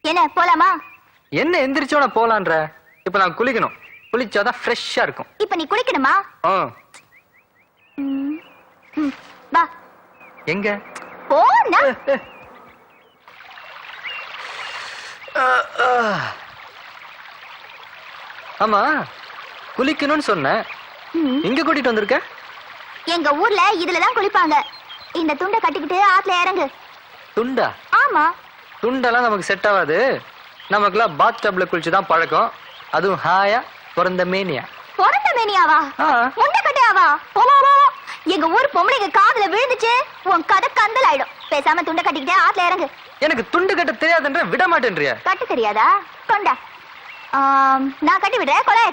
என்ன போலாமா? என்ன எந்திரிச்சோட போலான்ற? இப்ப நான் குளிக்கணும். குளிச்சாதான் ஃப்ரெஷ்ஷா இருக்கும். இப்ப நீ குளிக்கணுமா? வா. எங்க? போனா? ஆமா குளிக்கணும்னு சொன்னேன். ம். இங்க கூட்டிட்டு வந்திருக்க? எங்க ஊர்ல இதுலதான் குளிப்பாங்க. இந்த துண்டை கட்டிக்கிட்டு ஆத்துல இறங்கு. துண்டா? ஆமா. துண்டெல்லாம் நமக்கு செட் ஆகாது. நமக்குலாம் பாத் டப்ல குளிச்சு தான் பழக்கம். அதுவும் ஹாயா பிறந்த மேனியா? பிறந்த மேனியாவா. முண்டை கட்டையாவா? போ, போ, போ. எங்க ஊர் பொம்பளைங்க காதுல விழுந்துச்சு. உன் கதை கந்தல் ஆயிடும் பேசாம துண்டை கட்டிக்கிட்டு ஆத்துல இறங்கு. எனக்கு துண்டு கட்ட தெரியாதுன்ற விட மாட்டேன்றிய. கட்டு தெரியாதா கொண்டா. நான் கட்டி விடுறேன். கொலைய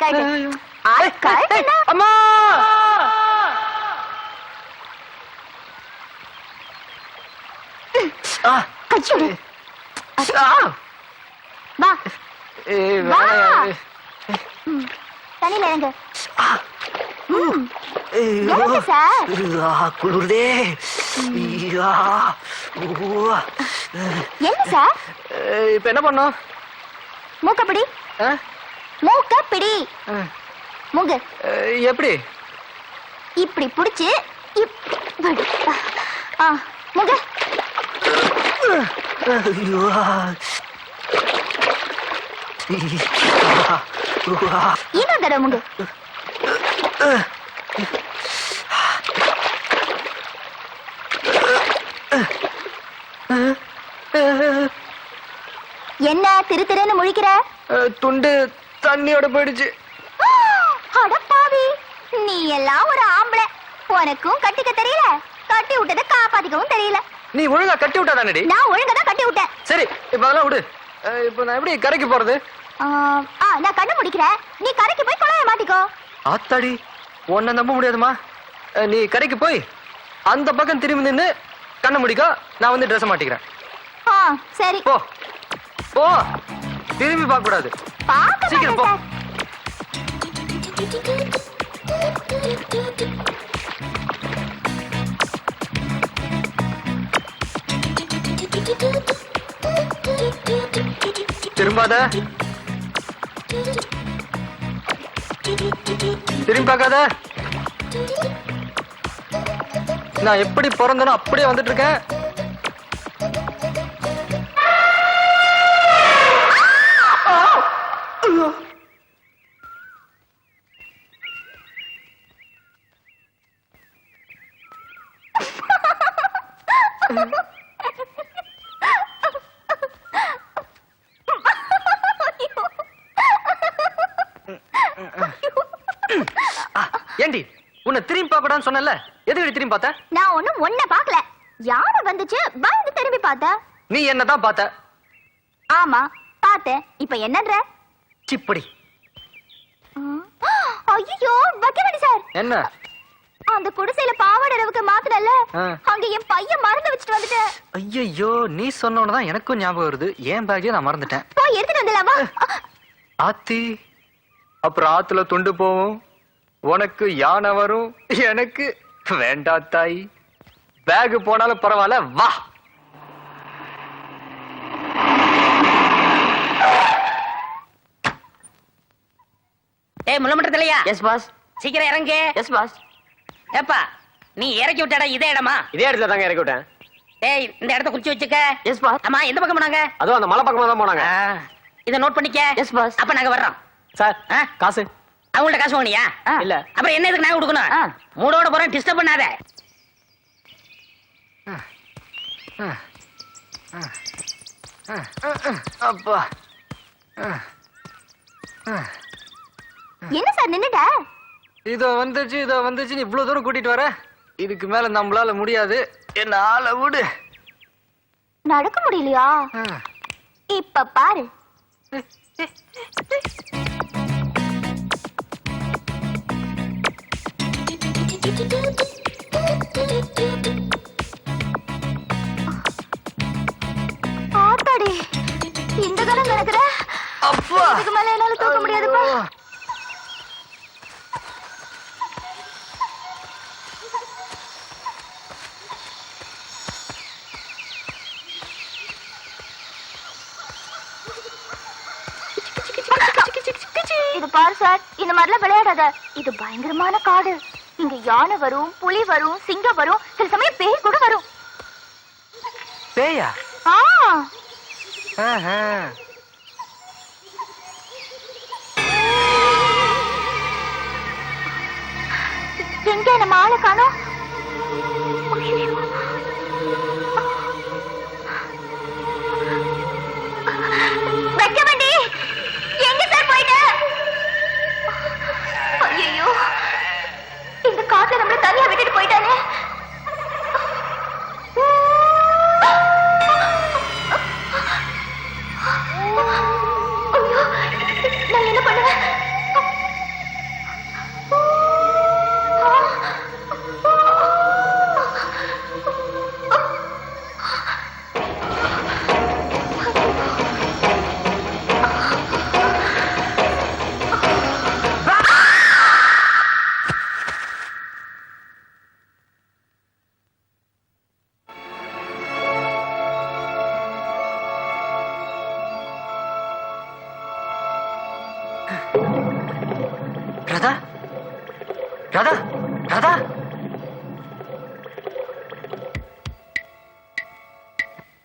கழட்டுனா அம்மா! ஆ. வா. வா. தண்ணியில இறங்கு. குளிருதே. என்ன சார்? இப்ப என்ன பண்ணோம் மூக்கப்பிடி? மூக்கப்பிடி. மூங்கு. எப்படி? இப்படி புடிச்சு இப்படி ஆ. மூங்கு. இன்னொரு தடவை மூங்கு என்ன திரு திருன்னு முழிக்கிற? துண்டு தண்ணியோட போயிடுச்சு. அட பாவி. நீ எல்லாம் ஒரு ஆம்பளை. உனக்கும் கட்டிக்க தெரியல. கட்டி விட்டதை காப்பாத்திக்கவும் தெரியல. நீ ஒழுங்கா கட்டி விட்டா தானடி நான் ஒழுங்கா தான் கட்டி விட்டேன். சரி இப்ப அதெல்லாம் விடு. இப்ப நான் எப்படி கரைக்கு போறது? ஆ, நான் கண்ணு முடிக்கிறேன். நீ கரைக்கு போய் குழைய மாட்டிக்கோ. ஆத்தாடி உன்னை நம்ப முடியாதுமா? நீ கரைக்கு போய் அந்த பக்கம் திரும்பி நின்னு கண்ணை முடிக்கோ நான் வந்து ட்ரெஸ் மாட்டிக்கிறேன். ஆ சரி. போ. போ. திரும்பி பார்க்க கூடாது. சீக்கிரம் போ. திரும்பாத? திரும்பி பார்க்காத? நான் எப்படி பிறந்தனோ அப்படியே வந்துட்டு இருக்கேன். சொன்னல எதுக்கு திரும்பி பார்த்த? நான் ஒண்ணும் ஒன்ன பார்க்கல. யானை வந்துச்சு? பயந்து திரும்பி பார்த்தேன் நீ என்னதான் பார்த்த? ஆமா பார்த்தேன். இப்ப என்னன்ற? சிப்படி. ஐயோ வக்கமணி சார். என்ன? அந்த குடிசையில பாவாடை அளவுக்கு மாத்தினல ஆ. அங்க என் பையன் மறந்து வச்சுட்டு வந்துட்டேன் ஐயோ நீ சொன்னோன்னு தான் எனக்கும் ஞாபகம் வருது. ஏன் பேக்கையும் நான் மறந்துட்டேன்? போய் எடுத்துட்டு வந்துடலாமா ஆத்தி அப்புறம் ஆத்துல துண்டு போவும். உனக்கு யானை வரும்? எனக்கு வேண்டா தாய். பேக் போனாலும் பரவாயில்ல வா. ஏய் முள்ளமட்டத்திலையா எஸ் பாஸ் சீக்கிரம் இறங்கு. எஸ் பாஸ் ஏப்பா நீ இறக்கி விட்ட இடம் இதே இடமா? இதே இடத்துல தாங்க இறக்கி விட்டேன். ஏய் இந்த இடத்த குறிச்சு வச்சுக்க. எஸ் பாஸ் ஆமா எந்த பக்கம் போனாங்க? அதுவும் அந்த மலை பக்கமா தான் போனாங்க. இத நோட் பண்ணிக்க. எஸ் பாஸ் அப்ப நாங்க வர்றோம். சார் ஆ? காசு. அவங்கள்ட்ட காசு வாங்கினியா? ஆ. இல்ல. அப்புறம் என்ன இதுக்கு நாங்க கொடுக்கணும்? ஆ. மூடோட போறேன் டிஸ்டர்ப் பண்ணாத. அப்பா. என்ன சார் நின்னுட்ட? இதோ வந்துச்சு இதோ வந்துச்சு. நீ இவ்வளவு தூரம் கூட்டிட்டு வர. இதுக்கு மேல நம்மளால முடியாது. என்ன ஆள விடு. நடக்க முடியலையா? ஆ. இப்ப பாரு. இது பாரு சார் இந்த மாதிரிலாம் விளையாடாத. இது பயங்கரமான காடு. இங்க யானை வரும் புலி வரும் சிங்கம் வரும் சில சமயம் பேய் கூட வரும். பேயா? ஆ. ஆஹா. எங்க நம்ம ஆளை காணோம்?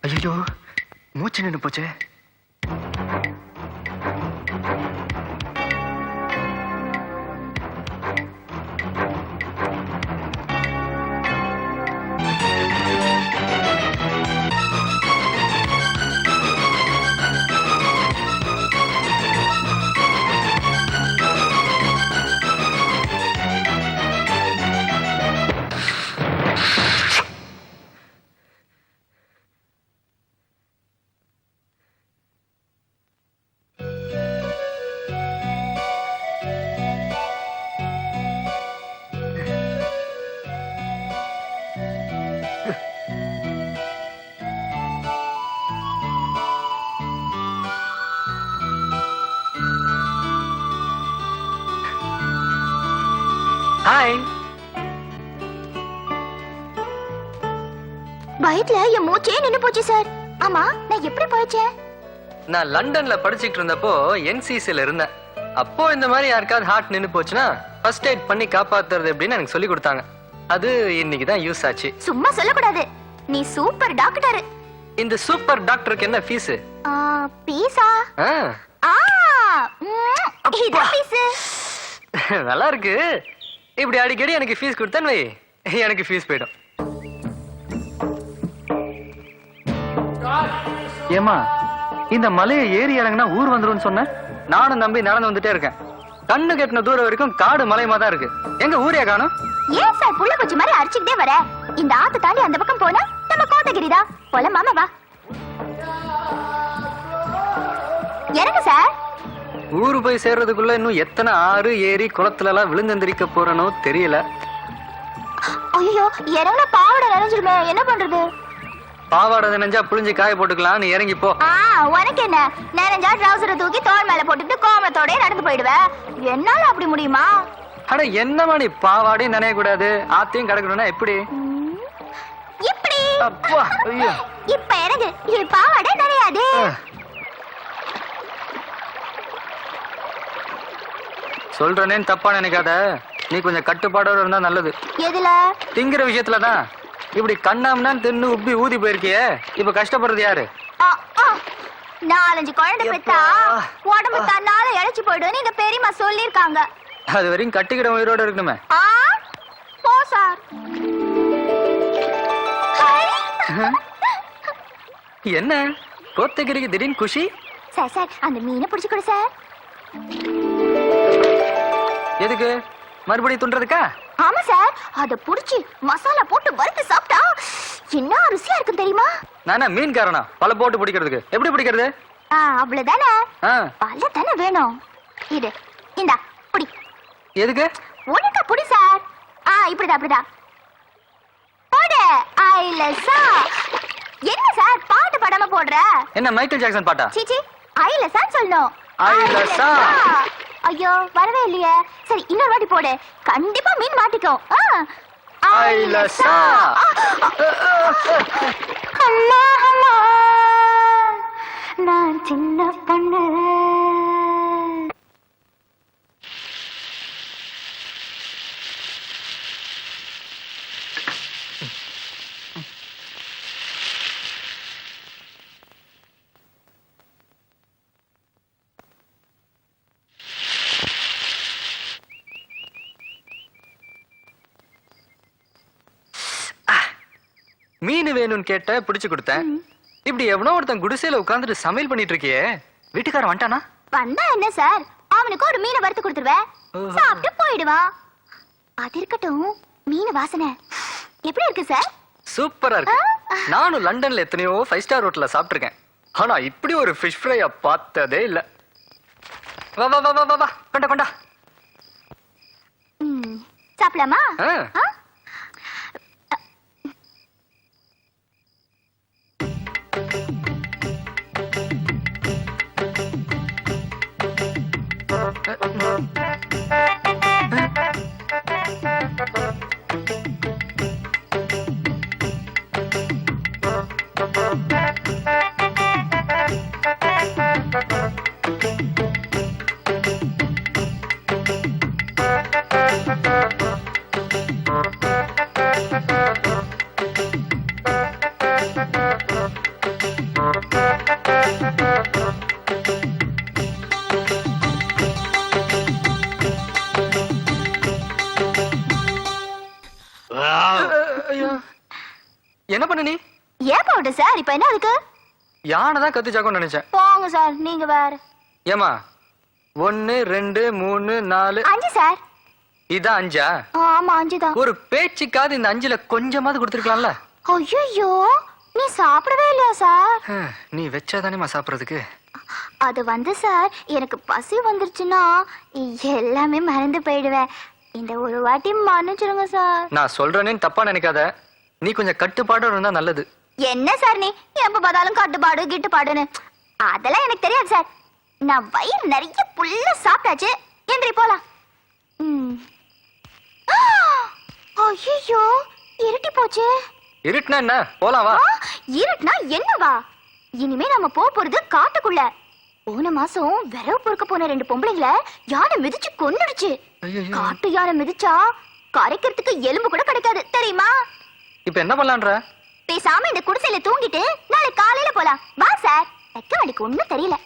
ஐயோ மூச்சு நின்று போச்சே பயத்துல என் மூச்சே நின்னு போச்சு சார் ஆமா நான் எப்படி போயிச்சேன்? நான் லண்டன்ல படிச்சுட்டு இருந்தப்போ என்சிசில இருந்தேன். அப்போ இந்த மாதிரி யாருக்காவது ஹார்ட் நின்னு போச்சுன்னா ஃபர்ஸ்ட் எய்ட் பண்ணி காப்பாத்துறது எப்படின்னு எனக்கு சொல்லி கொடுத்தாங்க. அது இன்னைக்கு தான் யூஸ் ஆச்சு. சும்மா சொல்லக்கூடாது. நீ சூப்பர் டாக்டர் இந்த சூப்பர் டாக்டருக்கு என்ன ஃபீஸ் பீஸா? ஆ. பீஸு? நல்லா இருக்கு. இப்படி அடிக்கடி எனக்கு ஃபீஸ் கொடுத்தேன்னு வை. எனக்கு ஃபீஸ் போயிடும். ஏமா இந்த மலையை ஏறி இறங்குனா ஊர் வந்துரும்னு சொன்ன? நானும் நம்பி நடந்து வந்துட்டே இருக்கேன். கண்ணு கெட்டின தூரம் வரைக்கும் காடு மலையமா தான் இருக்கு. எங்க ஊரே காணும்? ஏன் சார் புள்ள பூச்சி மாதிரி அடிச்சுக்கிட்டே வர? இந்த ஆத்து தாண்டி அந்த பக்கம் போனா நம்ம கோத்தகிரிதா போல மாமா வா. இறங்க சார். ஊரு போய் சேர்றதுக்குள்ள இன்னும் எத்தனை ஆறு ஏரி குளத்துல எல்லாம் விழுந்தெந்திரிக்க போறனோ தெரியல. ஐயோ இறங்குன பாவடை நினைஞ்சிருமே என்ன பண்றது? பாவாடை நினைஞ்சா புளிஞ்சு காய போட்டுக்கலாம் நீ இறங்கி போ. ஆ உனக்கு என்ன? நினைஞ்சா ட்ரௌசரை தூக்கி தோள் மேல போட்டுட்டு கோமத்தோட நடந்து போயிடுவ. என்னால அப்படி முடியுமா? அட என்னமா நீ பாவாடையும் நினைய கூடாது ஆத்தையும் கிடக்கணும்னா எப்படி? இப்படி. அப்பா ஐயோ. இப்ப இறங்கு. இது பாவாடை நிறையாது சொல்றேனேன்னு தப்பா நினைக்காத. நீ கொஞ்சம் கட்டுப்பாடோட இருந்தா நல்லது. எதுல? திங்கிற விஷயத்துலதான். இப்படி கண்ணாம்னா தின்னு உப்பி ஊதி போயிருக்கியே. இப்ப கஷ்டப்படுறது யாரு. நாலஞ்சு குழந்தை பெத்தா. உடம்பு தன்னால இழைச்சு போயிடுன்னு எங்க பெரியம்மா சொல்லிருக்காங்க அது வரையும் கட்டிக்கிட உயிரோட இருக்கணுமே. ஆ? போ சார். என்ன? கோத்தகிரிக்கு திடீர்னு குஷி? சார் சார் அந்த மீனை பிடிச்சு கொடு சார். எதுக்கு? மறுபடியும் துண்டுறதுக்கா? ஆமா சார் அத புடிச்சு மசாலா போட்டு வறுத்து சாப்பிட்டா என்ன ருசியா இருக்கும் தெரியுமா? நானா மீன்காரனா பல போட்டு பிடிக்கிறதுக்கு. எப்படி பிடிக்கிறது? ஆ அவ்வளவுதானே. ஆ. பல்ல தானே வேணும். இது இந்தா புடி. எதுக்கு? ஒழுங்கா புடி சார். ஆ இப்படிதான் இப்படிதான் போடு. ஐலசா என்ன சார் பாட்டு படாம போடுற? என்ன மைக்கேல் ஜாக்சன் பாட்டா? சீச்சி ஐலசான்னு சொல்லணும். ஐலசா. ஐயோ வரவே இல்லையே. சரி இன்னொரு வாட்டி போடு. கண்டிப்பா மீன் மாட்டிக்கும். அம்மா, அம்மா, நான் சின்ன பொண்ணு. மீன் வேணும்னு கேட்ட பிடிச்சு கொடுத்தேன் இப்படி எவனோ ஒருத்தன் குடிசையில உட்கார்ந்துட்டு சமையல் பண்ணிட்டு இருக்கியே வீட்டுக்காரன் வந்துட்டானா? வந்தா என்ன சார்? அவனுக்கு ஒரு மீனை வறுத்து கொடுத்துருவேன். சாப்பிட்டு போயிடுவான் அது இருக்கட்டும் மீன் வாசனை. எப்படி இருக்கு சார்? சூப்பரா இருக்கு. நானும் லண்டன்ல எத்தனையோ ஃபைவ் ஸ்டார் ஹோட்டல்ல சாப்பிட்டிருக்கேன். ஆனா இப்படி ஒரு ஃபிஷ் ஃப்ரைய பார்த்ததே இல்ல. வா வா வா வா வா கொண்டா கொண்டா. சாப்பிடலாமா? யானை தான் கத்துச்சாக்கோன்னு நினைச்சேன். போங்க சார் நீங்க வேற. ஏமா ஒன்னு ரெண்டு மூணு நாலு. அஞ்சு சார். இதான் அஞ்சா? ஆமா அஞ்சுதான். ஒரு பேச்சுக்காவது இந்த அஞ்சுல கொஞ்சமாவது கொடுத்துருக்கலாம்ல. ஐயோ நீ சாப்பிடவே இல்லையா சார்? நீ வச்சாதானேமா சாப்பிடுறதுக்கு? அது வந்து சார் எனக்கு பசி வந்துருச்சுன்னா எல்லாமே மறந்து போயிடுவேன். இந்த ஒரு வாட்டி மன்னிச்சிருங்க சார். நான் சொல்றேன்னு தப்பா நினைக்காத. நீ கொஞ்சம் கட்டுப்பாடோட இருந்தா நல்லது. என்ன சார் நீ? எப்ப பார்த்தாலும் கட்டுப்பாடு கிட்டுப்பாடுன்னு. அதெல்லாம் எனக்கு தெரியாது சார். நான் வயிறு நிறைய புல்ல சாப்பிட்டாச்சு. எந்திரி போலாம். ஐயோ இருட்டி போச்சு. இருட்டுனா என்ன? போலாம் வா. இருட்டுனா என்னவா இனிமே நம்ம போக போறது காட்டுக்குள்ள. போன மாசம் விரவு பொறுக்க போன ரெண்டு பொம்பளைங்கள யானை மிதிச்சு கொன்னுடுச்சு. காட்டு யானை மிதிச்சா கரைக்கிறதுக்கு எலும்பு கூட கிடைக்காது. தெரியுமா? இப்ப என்ன பண்ணலான்ற? பேசாம இந்த குடிசையில தூங்கிட்டு நாளை காலையில போலாம். வா சார் வெக்க வண்டிக்கு ஒண்ணும் தெரியல.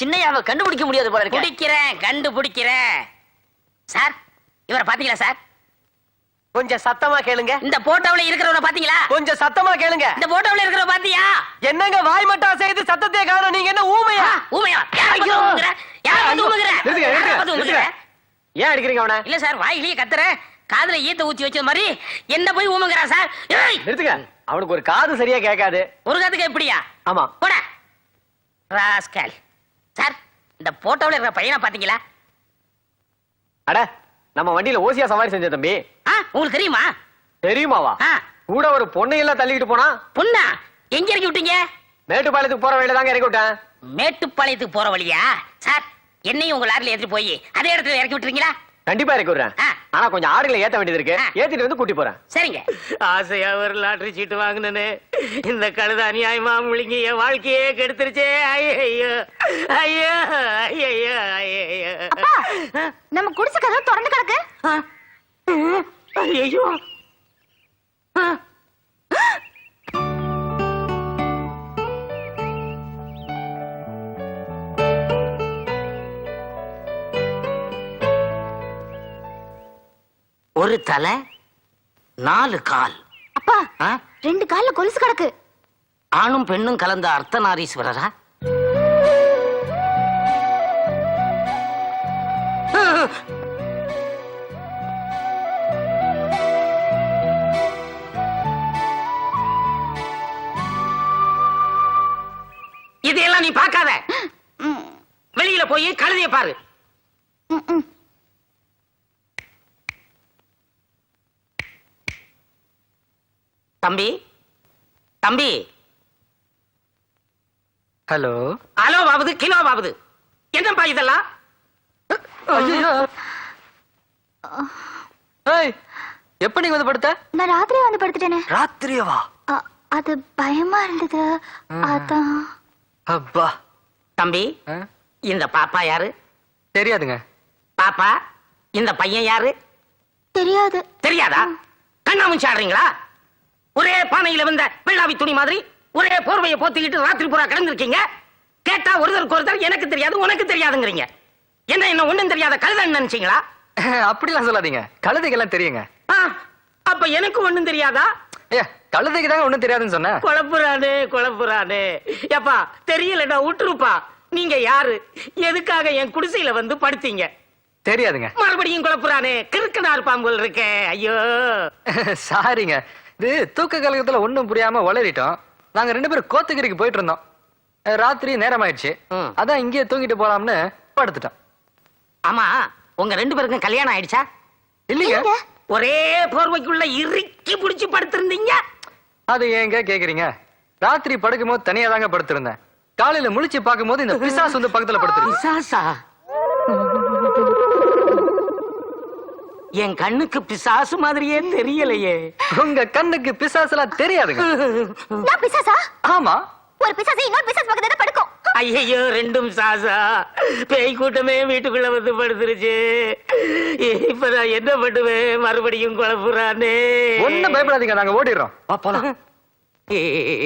சின்னையாவை கண்டுபிடிக்க முடியாது போல இருக்கு. பிடிக்கிறேன் கண்டுபிடிக்கிறேன். சார் இவரை பாத்தீங்களா சார்? கொஞ்சம் சத்தமா கேளுங்க. இந்த போட்டோவுல இருக்கிறவரை பாத்தீங்களா கொஞ்சம் சத்தமா கேளுங்க. இந்த போட்டோவுல இருக்கிறவ பாத்தியா என்னங்க வாய் மட்டும் செய்து சத்தத்தையே காணும். நீங்க என்ன ஊமையா? ஊமையா? ஏன் அடிக்கிறீங்க அவனை? இல்ல சார் வாயிலேயே கத்துறேன் காதுல ஈத்த ஊத்தி வச்ச மாதிரி என்ன போய் ஊமுங்கிறா சார்? ஏய்! நிறுத்துங்க. அவனுக்கு ஒரு காது சரியா கேட்காது. ஒரு காதுக்கு எப்படியா? ஆமா. போட. ராஸ்கல். சார் இந்த போட்டோவுல இருக்கிற பையனை பாத்தீங்களா அட நம்ம வண்டியில ஓசியா சவாரி செஞ்ச தம்பி. ஆ உங்களுக்கு தெரியுமா? தெரியுமாவா? ஆ. கூட ஒரு பொண்ணை எல்லாம் தள்ளிக்கிட்டு போனா? பொண்ணா? எங்க இறக்கி விட்டீங்க? மேட்டுப்பாளையத்துக்கு போற வழியில தாங்க இறக்கி விட்டேன். மேட்டுப்பாளையத்துக்கு போற வழியா? சார் என்னையும் உங்க லாரில ஏத்திட்டு போய் அதே இடத்துல இறக்கி விட்டுறீங்களா கண்டிப்பா விடுறேன். ஆ. ஆனா கொஞ்சம் ஆடுகளை ஏத்த வேண்டியது இருக்கு. ஏத்திட்டு வந்து கூட்டி போறேன். சரிங்க. ஆசையா ஒரு லாட்டரி சீட்டு வாங்கினே இந்த கழுத அநியாயமா முழுங்கி என் வாழ்க்கையே கெடுத்துருச்சே. ஐயோ. ஐயோ ஐயோ ஐயோ நம்ம குடிசை கதவு திறந்து கிடக்கு. ஐயோ ஒரு தலை நாலு கால். அப்பா ஆ? ரெண்டு கால்ல கொலுசு கிடக்கு. ஆணும் பெண்ணும் கலந்த அர்த்தநாரீஸ்வரரா? இதையெல்லாம் நீ பார்க்காத. வெளியில போய் கழுதைய பாரு. தம்பி? தம்பி? ஹலோ? அலோ பாபுது கிலோ பாபுது என்னப்பா இதெல்லாம்? ஐயோ ஏய் எப்ப நீங்க வந்து படுத்த? நான் ராத்திரி வந்து படுத்துட்டேனே. ராத்திரியவா? அது பயமா இருந்தது. அதான். அப்பா. தம்பி? இந்த பாப்பா யாரு? தெரியாதுங்க. பாப்பா இந்த பையன் யாரு? தெரியாது. தெரியாதா? கண்ணாமூச்சி ஆடுறீங்களா? ஒரே பானையில வந்த வெள்ளாவி துணி மாதிரி ஒரே போர்வையை போத்திக்கிட்டு ராத்திரி பூரா கிடந்திருக்கீங்க. கேட்டா ஒருத்தருக்கு ஒருத்தர் எனக்கு தெரியாது உனக்கு தெரியாதுங்கிறீங்க. என்ன என்ன ஒண்ணும் தெரியாத கழுதன்னு நினைச்சீங்களா? அப்படிலாம் சொல்லாதீங்க. கழுதைக்கெல்லாம் தெரியுங்க. அப்ப எனக்கு ஒண்ணும் தெரியாதா? ஏ கழுதைக்கு தாங்க ஒண்ணும் தெரியாதுன்னு சொன்னேன் குழப்புறானே குழப்புறானே. எப்பா தெரியலடா விட்டுருப்பா நீங்க யாரு? எதுக்காக என் குடிசையில வந்து படுத்தீங்க? தெரியாதுங்க. மறுபடியும் குழப்புறானே. கிறுக்கனார் பாம்புகள் இருக்கே ஐயோ. சாரிங்க. இது தூக்க கலகத்துல ஒண்ணும் புரியாம வளரிட்டோம் நாங்க ரெண்டு பேரும் கோத்தகிரிக்கு போயிட்டு இருந்தோம். ராத்திரி நேரம் ஆயிடுச்சு. அதான் இங்கேயே தூங்கிட்டு போலாம்னு படுத்துட்டோம். ஆமா உங்க ரெண்டு பேருக்கும் கல்யாணம் ஆயிடுச்சா? இல்லைங்க? ஒரே போர்வைக்குள்ள இறுக்கி புடிச்சு படுத்திருந்தீங்க. அது ஏங்க கேக்குறீங்க? ராத்திரி படுக்கும் போது தனியா தாங்க படுத்திருந்தேன். காலையில முழிச்சு பார்க்கும் போது இந்த பிசாசு வந்து பக்கத்துல படுத்துருக்கு. பிசாசா? என் கண்ணுக்கு பிசாசு மாதிரியே தெரியலையே. உங்க கண்ணுக்கு பிசாசு எல்லாம் தெரியாதுங்க. நான் பிசாசா? ஆமா. ஒரு பிசாசு இன்னொரு பிசாசு பக்கத்துல படுக்கும். ஐயோ ரெண்டும் சாசா பேய் கூட்டமே வீட்டுக்குள்ள வந்து படுத்துருச்சு. இப்ப நான் என்ன பண்ணுவேன்? மறுபடியும் குழப்புறானே. ஒண்ணும் பயப்படாதீங்க நாங்க ஓடிடுறோம். போலாம்.